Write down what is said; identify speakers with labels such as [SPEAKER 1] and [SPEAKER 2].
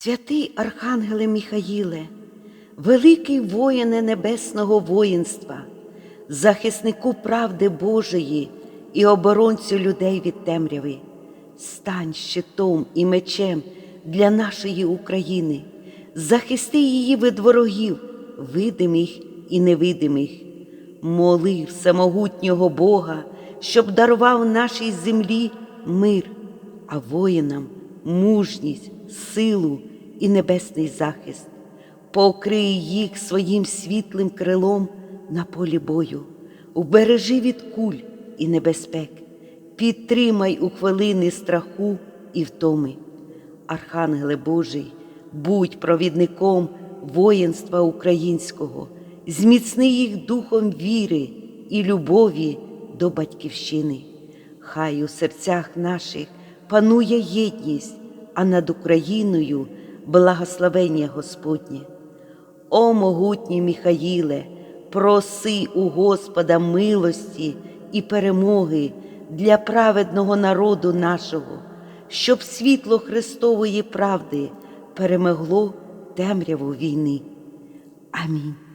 [SPEAKER 1] Святий Архангеле Міхаїле, великий воїне небесного воїнства, захиснику правди Божої і оборонцю людей від темряви, стань щитом і мечем для нашої України, захисти її від ворогів, видимих і невидимих. Моли всемогутнього Бога, щоб дарував нашій землі мир, а воїнам мужність, силу і небесний захист. Покрий їх своїм світлим крилом на полі бою, убережи від куль і небезпек, підтримай у хвилини страху і втоми. Архангеле Божий, будь провідником воїнства українського, зміцни їх духом віри і любові до Батьківщини. Хай у серцях наших панує єдність, а над Україною благословення Господнє. О могутній Міхаїле, проси у Господа милості і перемоги для праведного народу нашого, щоб світло Христової правди перемогло темряву війни. Амінь.